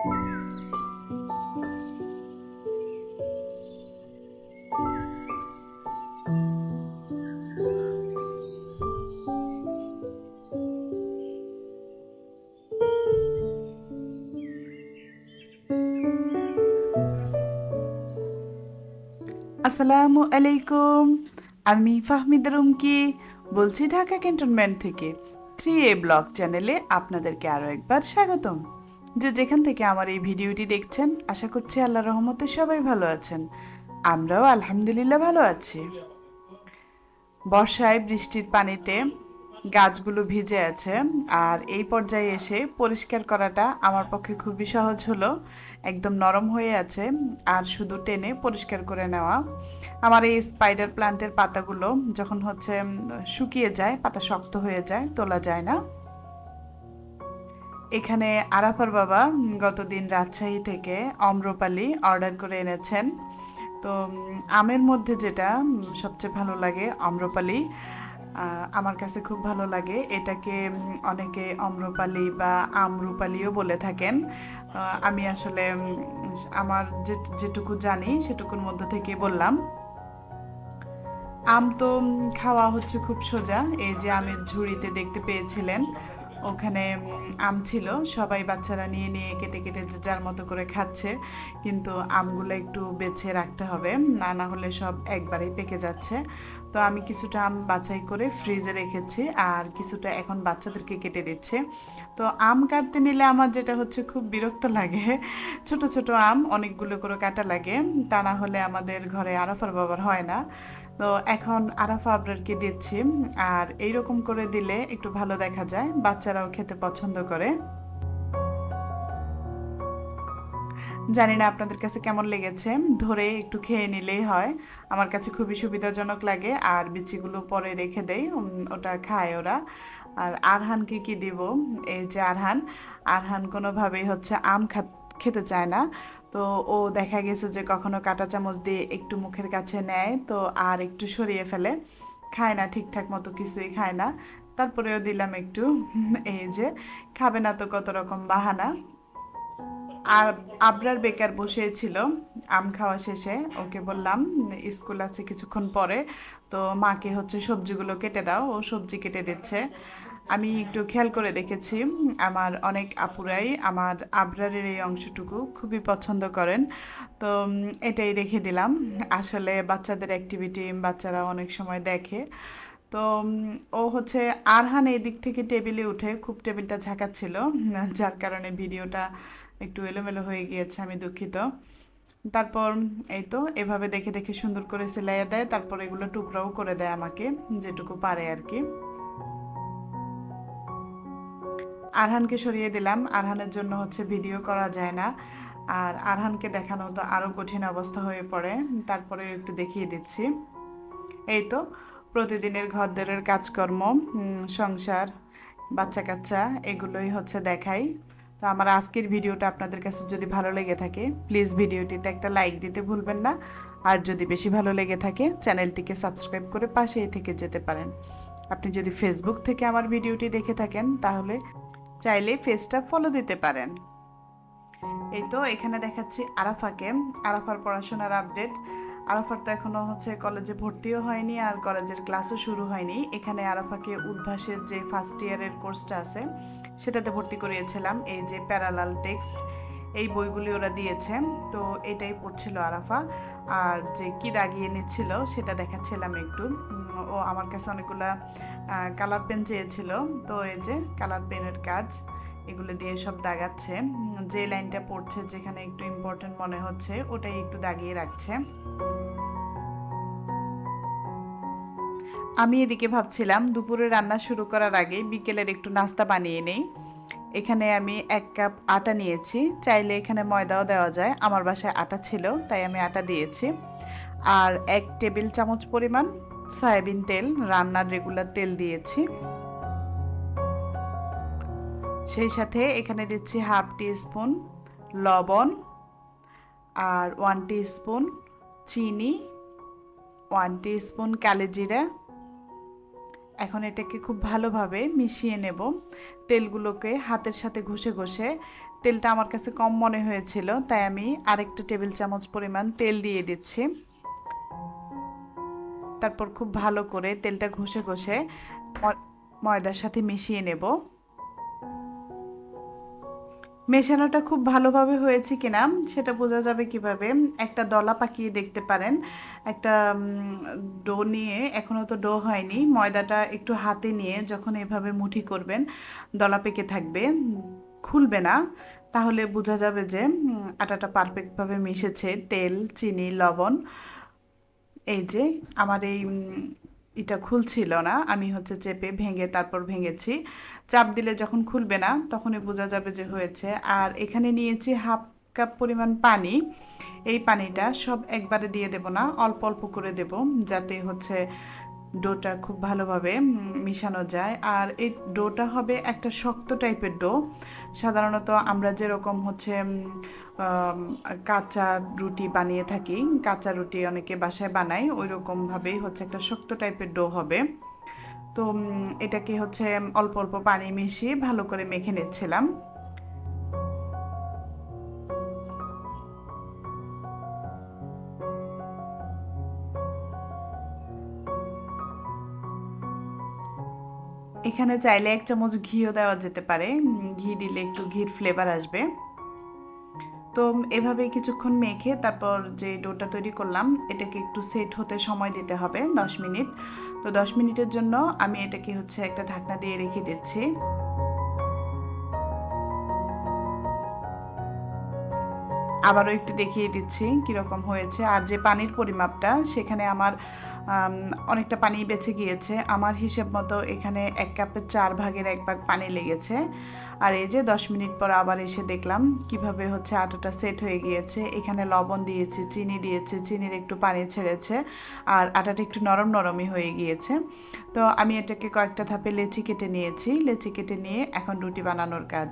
আসসালামু আলাইকুম। আমি ফাহমিদ রুমকি বলছি ঢাকা ক্যান্টনমেন্ট থেকে। থ্রি এ ব্লগ চ্যানেলে আপনাদেরকে আরও একবার স্বাগতম। যে যেখান থেকে আমার এই ভিডিওটি দেখছেন, আশা করছি আল্লাহ রহমতে সবাই ভালো আছেন। আমরাও আলহামদুলিল্লাহ ভালো আছি। বর্ষায় বৃষ্টির পানিতে গাছগুলো ভিজে আছে, আর এই পর্যায়ে এসে পরিষ্কার করাটা আমার পক্ষে খুবই সহজ হলো। একদম নরম হয়ে আছে, আর শুধু টেনে পরিষ্কার করে নেওয়া। আমার এই স্পাইডার প্লান্টের পাতাগুলো যখন হচ্ছে, শুকিয়ে যায়, পাতা শক্ত হয়ে যায়, তোলা যায় না। এখানে আরাফার বাবা গতদিন রাজশাহী থেকে অম্রপালি অর্ডার করে এনেছেন। তো আমের মধ্যে যেটা সবচেয়ে ভালো লাগে অম্রপালি। আমার কাছে খুব ভালো লাগে। এটাকে অনেকে অম্রপালি বা আমরুপালিও বলে থাকেন। আমি আসলে আমার যে, যেটুকু জানি সেটুকুর মধ্যে থেকে বললাম। আম তো খাওয়া হচ্ছে খুব সোজা। এই যে আমের ঝুড়িতে দেখতে পেয়েছিলেন। ওখানে আম ছিল। সবাই বাচ্চারা নিয়ে নিয়ে কেটে কেটে যে যার মতো করে খাচ্ছে। কিন্তু আমগুলো একটু বেছে রাখতে হবে। না না হলে সব একবারেই পেকে যাচ্ছে। তো আমি কিছুটা আম বাছাই করে ফ্রিজে রেখেছি আর কিছুটা এখন বাচ্চাদেরকে কেটে দিচ্ছে। তো আম কাটতে নিলে আমার যেটা হচ্ছে খুব বিরক্ত লাগে। ছোট ছোট আম অনেকগুলো করে কাটা লাগে। তা না হলে আমাদের ঘরে আরাফার বাবার হয় না। তো এখন আরাফা আবরারকে দিচ্ছি। আর এইরকম করে দিলে একটু ভালো দেখা যায়। বাচ্চারাও খেতে পছন্দ করে। জানি না আপনাদের কাছে কেমন লেগেছে, ধরে একটু খেয়ে নিলেই হয়। আমার কাছে খুবই সুবিধাজনক লাগে, আর বিচিগুলো পরে রেখে দেই ওটা খায় ওরা। আর আরহানকে কি দিব? এই যে আরহান আরহান কোনোভাবেই হচ্ছে আম খেতে চায় না। তো ও দেখা গেছে যে কখনো কাঁটা চামচ দিয়ে একটু মুখের কাছে নেয়, তো আর একটু সরিয়ে ফেলে। খায় না, ঠিকঠাক মতো কিছুই খায় না। তারপরেও দিলাম একটু, এই যে, খাবে না তো কত রকম বাহানা। আর আবরার বেকার বসেছিল আম খাওয়া শেষে। ওকে বললাম, স্কুল আছে কিছুক্ষণ পরে, তো মাকে হচ্ছে সবজিগুলো কেটে দাও, ও সবজি কেটে দিচ্ছে। আমি একটু খেয়াল করে দেখেছি, আমার অনেক আপুরাই আমার আবরারের এই অংশটুকু খুবই পছন্দ করেন। তো এটাই রেখে দিলাম। আসলে বাচ্চাদের অ্যাক্টিভিটি বাচ্চারা অনেক সময় দেখে। তো ও হচ্ছে আরহান এই দিক থেকে টেবিলে উঠে, খুব টেবিলটা ঝাঁকাচ্ছিল, যার কারণে ভিডিওটা একটু এলোমেলো হয়ে গিয়েছে, আমি দুঃখিত। তারপর এই তো, এভাবে দেখে দেখে সুন্দর করে সেলাইয়া দেয়, তারপর এগুলো টুকরাও করে দেয় আমাকে, যেটুকু পারে আর কি। আরহানকে সরিয়ে দিলাম। আরহানের জন্য হচ্ছে ভিডিও করা যায় না। আর আরহানকে দেখানো তো আরও কঠিন অবস্থা হয়ে পড়ে। তারপরে একটু দেখিয়ে দিচ্ছি। এই তো, প্রতিদিনের ঘরদরের কাজকর্ম সংসার বাচ্চা কাচ্চা এগুলোই হচ্ছে দেখাই। তো আমার আজকের ভিডিওটা আপনাদের কাছে যদি ভালো লেগে থাকে প্লিজ ভিডিওটিতে একটা লাইক দিতে ভুলবেন না। আর যদি বেশি ভালো লেগে থাকে, চ্যানেলটিকে সাবস্ক্রাইব করে পাশেই থেকে যেতে পারেন। আপনি যদি ফেসবুক থেকে আমার ভিডিওটি দেখে থাকেন, তাহলে চাইলে ফেসটা ফলো দিতে পারেন। এই তো এখানে দেখাচ্ছি আরাফাকে। আরাফার পড়াশোনার আপডেট আরাফার তো এখনও হচ্ছে কলেজে ভর্তিও হয়নি আর কলেজের ক্লাসও শুরু হয়নি। এখানে আরাফাকে উদ্ভাসের যে ফার্স্ট ইয়ারের কোর্সটা আছে, সেটাতে ভর্তি করিয়েছিলাম। এই যে প্যারালাল টেক্সট এই বইগুলি ওরা দিয়েছে। তো এটাই পড়ছিল আরাফা। আর যে কি দাগিয়ে নিচ্ছিল, সেটা দেখাচ্ছিলাম একটু। ও আমার কাছে অনেকগুলা কালার পেন চেয়েছিল। তো এই যে কালার পেনের কাজ, এগুলো দিয়ে সব দাগাচ্ছে। যে লাইনটা পড়ছে, যেখানে একটু ইম্পর্টেন্ট মনে হচ্ছে, ওটাই একটু দাগিয়ে রাখছে। আমি এদিকে ভাবছিলাম, দুপুরে রান্না শুরু করার আগে বিকেলের একটু নাস্তা বানিয়ে নেই। এখানে আমি এক কাপ আটা নিয়েছি। চাইলে এখানে ময়দাও দেওয়া যায়। আমার বাসায় আটা ছিল, তাই আমি আটা দিয়েছি। আর এক টেবিল চামচ পরিমাণ সয়াবিন তেল, রান্নার রেগুলার তেল দিয়েছি। সেই সাথে এখানে দিচ্ছি হাফ টি স্পুন লবণ আর ওয়ান টি স্পুন চিনি, ওয়ান টি স্পুন কালো জিরা এখন এটাকে খুব ভালোভাবে মিশিয়ে নেব। তেলগুলোকে হাতের সাথে ঘষে ঘষে। তেলটা আমার কাছে কম মনে হয়েছিল, তাই আমি আরেকটা টেবিল চামচ পরিমাণ তেল দিয়ে দিচ্ছি। তারপর খুব ভালো করে তেলটা ঘষে ঘষে ময়দার সাথে মিশিয়ে নেব। মেশানোটা খুব ভালোভাবে হয়েছে কিনা, সেটা বোঝা যাবে কীভাবে। একটা দলা পাকিয়ে দেখতে পারেন। একটা ডো নিয়ে, এখনও তো ডো হয়নি, ময়দাটা একটু হাতে নিয়ে যখন এভাবে মুঠি করবেন, দলা পেকে থাকবে, খুলবে না, তাহলে বোঝা যাবে যে আটাটা পারফেক্টভাবে মিশেছে, তেল, চিনি, লবণ। এই যে, আমার এই এটা খুলছিল না, আমি হচ্ছে চেপে ভেঙে তারপর ভেঙেছি। চাপ দিলে যখন খুলবে না, তখনই বোঝা যাবে যে হয়েছে। আর এখানে নিয়েছি হাফ কাপ পরিমাণ পানি। এই পানিটা সব একবারে দিয়ে দেব না, অল্প অল্প করে দেব, যাতে হচ্ছে ডোটা খুব ভালোভাবে মিশানো যায়। আর এই ডোটা হবে একটা শক্ত টাইপের ডো। সাধারণত আমরা যেরকম হচ্ছে কাঁচা রুটি বানিয়ে থাকি, কাঁচা রুটি অনেকে বাসায় বানায় ওই রকমভাবেই হচ্ছে একটা শক্ত টাইপের ডো হবে। তো এটাকে হচ্ছে অল্প অল্প পানি মিশিয়ে ভালো করে মেখে নিচ্ছিলাম। এখানে চাইলে এক চামচ ঘিও দেওয়া যেতে পারে। ঘি দিলে একটু ঘির ফ্লেভার আসবে। তো এভাবে কিছুক্ষণ মেখে তারপর যে ডোটা তৈরি করলাম এটাকে একটু সেট হতে সময় দিতে হবে দশ মিনিট। তো দশ মিনিটের জন্য আমি এটাকে হচ্ছে একটা ঢাকনা দিয়ে রেখে দিচ্ছি। আবারও একটু দেখিয়ে দিচ্ছি কীরকম হয়েছে। আর যে পানির পরিমাপটা সেখানে আমার আম, অনেকটা পানি বেঁচে গিয়েছে। আমার হিসেব মতো এখানে এক কাপের চার ভাগের এক ভাগ পানি লেগেছে। আর এই যে দশ মিনিট পর আবার এসে দেখলাম কীভাবে হচ্ছে আটাটা সেট হয়ে গিয়েছে। এখানে লবণ দিয়েছি, চিনি দিয়েছি, চিনির একটু পানি ছেড়েছে আর আটাটা একটু নরম নরমই হয়ে গিয়েছে। তো আমি এটাকে কয়েকটা ধাপে লেচি কেটে নিয়েছি। লেচি কেটে নিয়ে এখন রুটি বানানোর কাজ।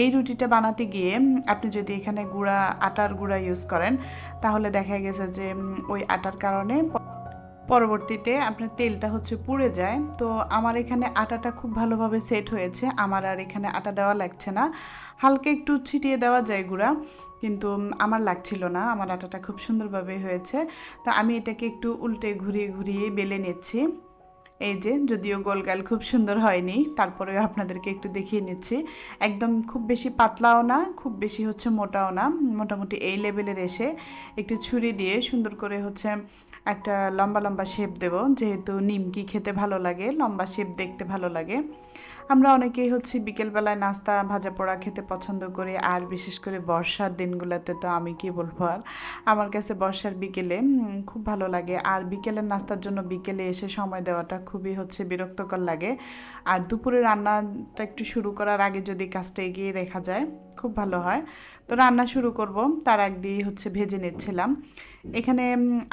এই রুটিটা বানাতে গিয়ে আপনি যদি এখানে গুঁড়া, আটার গুঁড়া ইউজ করেন, তাহলে দেখা গেছে যে ওই আটার কারণে পরবর্তীতে আপনার তেলটা হচ্ছে পুড়ে যায়। তো আমার এখানে আটাটা খুব ভালোভাবে সেট হয়েছে। আমার আর এখানে আটা দেওয়া লাগছে না। হালকা একটু ছিটিয়ে দেওয়া যায় গুঁড়া, কিন্তু আমার লাগছিল না। আমার আটাটা খুব সুন্দরভাবে হয়েছে। তো আমি এটাকে একটু উল্টে ঘুরিয়ে ঘুরিয়ে বেলে নিচ্ছি। এই যে, যদিও গোলগাল খুব সুন্দর হয়নি তারপরে আপনাদেরকে একটু দেখিয়ে নিচ্ছি। একদম খুব বেশি পাতলাও না, খুব বেশি হচ্ছে মোটাও না, মোটামুটি এই লেভেলের এসে একটু ছুরি দিয়ে সুন্দর করে হচ্ছে একটা লম্বা লম্বা শেপ দেব, যেহেতু নিমকি খেতে ভালো লাগে, লম্বা শেপ দেখতে ভালো লাগে। আমরা অনেকেই হচ্ছে বিকেলবেলায় নাস্তা, ভাজা পোড়া খেতে পছন্দ করি, আর বিশেষ করে বর্ষার দিনগুলোতে তো আমি কি বলব আর? আমার কাছে বর্ষার বিকেলে খুব ভালো লাগে। আর বিকেলের নাস্তার জন্য বিকেলে এসে সময় দেওয়াটা খুবই হচ্ছে বিরক্তকর লাগে। আর দুপুরে রান্নাটা একটু শুরু করার আগে যদি কাজটা এগিয়ে দেখা যায় খুব ভালো হয়। তো রান্না শুরু করব। তার দিয়ে হচ্ছে ভেজে নিচ্ছিলাম। এখানে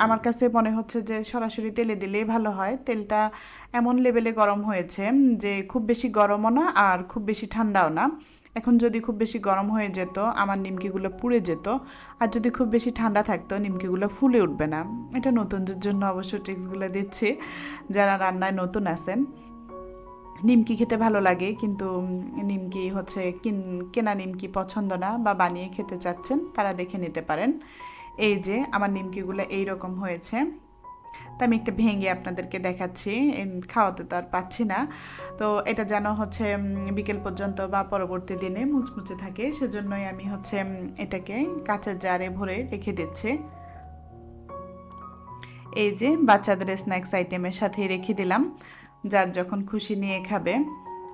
আমার কাছে মনে হচ্ছে যে সরাসরি তেলে দিলেই ভালো হয়। তেলটা এমন লেভেলে গরম হয়েছে যে খুব বেশি গরমও না আর খুব বেশি ঠান্ডাও না। এখন যদি খুব বেশি গরম হয়ে যেত, আমার নিমকিগুলো পুড়ে যেত। আর যদি খুব বেশি ঠান্ডা থাকতো, নিমকিগুলো ফুলে উঠবে না। এটা নতুনদের জন্য অবশ্য ট্রিক্সগুলো দিচ্ছি, যারা রান্নায় নতুন আছেন। নিমকি খেতে ভালো লাগে, কিন্তু নিমকি হচ্ছে কিন- নিমকি পছন্দ না বা বানিয়ে খেতে চাচ্ছেন, তারা দেখে নিতে পারেন। এই যে, আমার নিমকিগুলো এই রকম হয়েছে। তা আমি একটা ভেঙে আপনাদেরকে দেখাচ্ছি খাওয়াতে তো আর পাচ্ছি না। তো এটা যেন হচ্ছে বিকেল পর্যন্ত বা পরবর্তী দিনে মুচমুচে থাকে, সেজন্যই আমি হচ্ছে এটাকে কাঁচের জারে ভরে রেখে দিচ্ছি। এই যে, বাচ্চাদের স্ন্যাক্স আইটেমের সাথে রেখে দিলাম। যার যখন খুশি নিয়ে খাবে,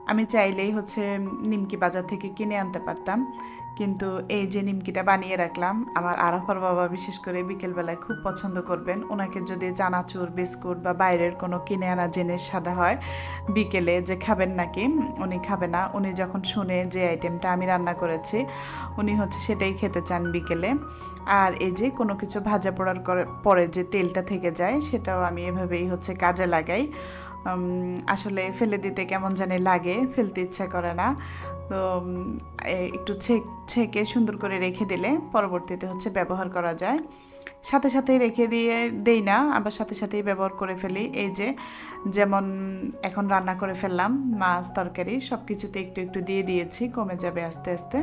আমি চাইলেই হচ্ছে নিমকি বাজার থেকে কিনে আনতে পারতাম। কিন্তু এই যে নিমকিটা বানিয়ে রাখলাম, আমার আরাফার বাবা বিশেষ করে বিকেলবেলায় খুব পছন্দ করবেন। ওনাকে যদি চানাচুর, বিস্কুট বা বাইরের কোনো কিনে আনা জিনিস সাদা হয়, বিকেলে যে খাবেন নাকি, উনি খাবে না। উনি যখন শুনে যে আইটেমটা আমি রান্না করেছি, উনি হচ্ছে সেটাই খেতে চান বিকেলে। আর এই যে কোনো কিছু ভাজা পোড়ার পরে যে তেলটা থেকে যায়, সেটাও আমি এভাবেই হচ্ছে কাজে লাগাই। আসলে ফেলে দিতে কেমন জানি লাগে, ফেলতে ইচ্ছা করে না। তো একটু ছেক সুন্দর করে রেখে দিলে পরবর্তীতে হচ্ছে ব্যবহার করা যায়। সাথে সাথেই রেখে দিয়ে দেই না, আবার সাথে সাথেই ব্যবহার করে ফেলি। এই যে, যেমন এখন রান্না করে ফেললাম, মাছ, তরকারি সব কিছুতে একটু একটু দিয়ে দিয়েছি, কমে যাবে আস্তে আস্তে।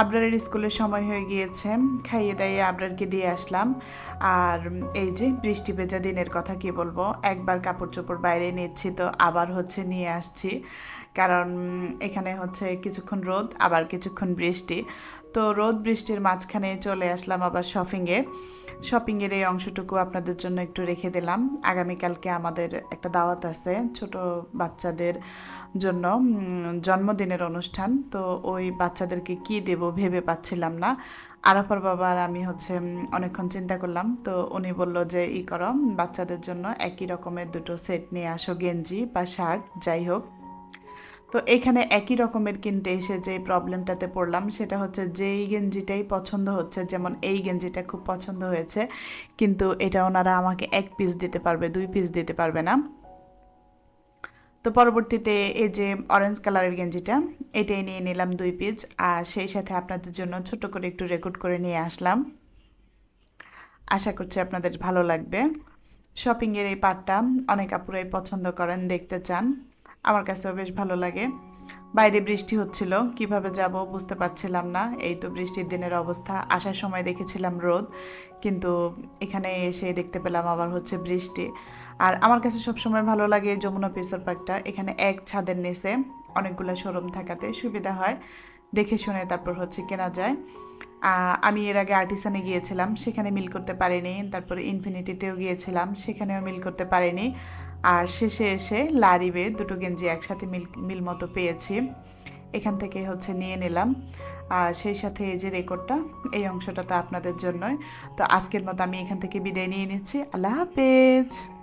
আবরারের স্কুলের সময় হয়ে গিয়েছে। খাইয়ে দাইয়ে আবরারকে দিয়ে আসলাম। আর এই যে বৃষ্টি ভেজা দিনের কথা কি বলব? একবার কাপড় চোপড় বাইরে নিচ্ছি তো আবার হচ্ছে নিয়ে আসছি। কারণ এখানে হচ্ছে কিছুক্ষণ রোদ, আবার কিছুক্ষণ বৃষ্টি। তো রোদ বৃষ্টির মাঝখানে চলে আসলাম আবার শপিংয়ে শপিংয়ের এই অংশটুকু আপনাদের জন্য একটু রেখে দিলাম। আগামীকালকে আমাদের একটা দাওয়াত আছে ছোট বাচ্চাদের জন্য জন্মদিনের অনুষ্ঠান। তো ওই বাচ্চাদেরকে কি দেব ভেবে পাচ্ছিলাম না। আরাফার বাবা আর আমি হচ্ছে অনেকক্ষণ চিন্তা করলাম। তো উনি বলল যে, ই করো, বাচ্চাদের জন্য একই রকমের দুটো সেট নিয়ে আসো, গেঞ্জি বা শার্ট, যাই হোক। তো এখানে একই রকমের কিনতে এসে যে প্রবলেমটাতে পড়লাম, সেটা হচ্ছে যেই গেঞ্জিটাই পছন্দ হচ্ছে, যেমন এই গেঞ্জিটা খুব পছন্দ হয়েছে, কিন্তু এটা ওনারা আমাকে এক পিস দিতে পারবে, দুই পিস দিতে পারবে না। তো পরবর্তীতে এই যে অরেঞ্জ কালারের গেঞ্জিটা, এটাই নিয়ে নিলাম দুই পিস আর সেই সাথে আপনাদের জন্য ছোট করে একটু রেকর্ড করে নিয়ে আসলাম। আশা করছি আপনাদের ভালো লাগবে। শপিংয়ের এই পার্টটা অনেক আপুরাই পছন্দ করেন, দেখতে চান। আমার কাছেও বেশ ভালো লাগে। বাইরে বৃষ্টি হচ্ছিল, কীভাবে যাব বুঝতে পারছিলাম না। এই তো বৃষ্টির দিনের অবস্থা, আসার সময় দেখেছিলাম রোদ, কিন্তু এখানে এসে দেখতে পেলাম আবার হচ্ছে বৃষ্টি। আর আমার কাছে সবসময় ভালো লাগে যমুনা পিসর পার্কটা, এখানে এক ছাদের নিচে অনেকগুলো শোরুম থাকাতে সুবিধা হয়, দেখে শুনে তারপর হচ্ছে কেনা যায়। আমি এর আগে আর্টিসানে গিয়েছিলাম, সেখানে মিল করতে পারিনি, তারপরে ইনফিনিটিতেও গিয়েছিলাম, সেখানেও মিল করতে পারিনি। আর শেষে এসে লারিবে দুটো গেঞ্জি একসাথে মিল মিল মতো পেয়েছি। এখান থেকে হচ্ছে নিয়ে নিলাম। আর সেই সাথে এই যে রেকর্ডটা, এই অংশটা তো আপনাদের জন্যই। তো আজকের মতো আমি এখান থেকে বিদায় নিয়ে নিচ্ছি। আল্লাহ হাফেজ।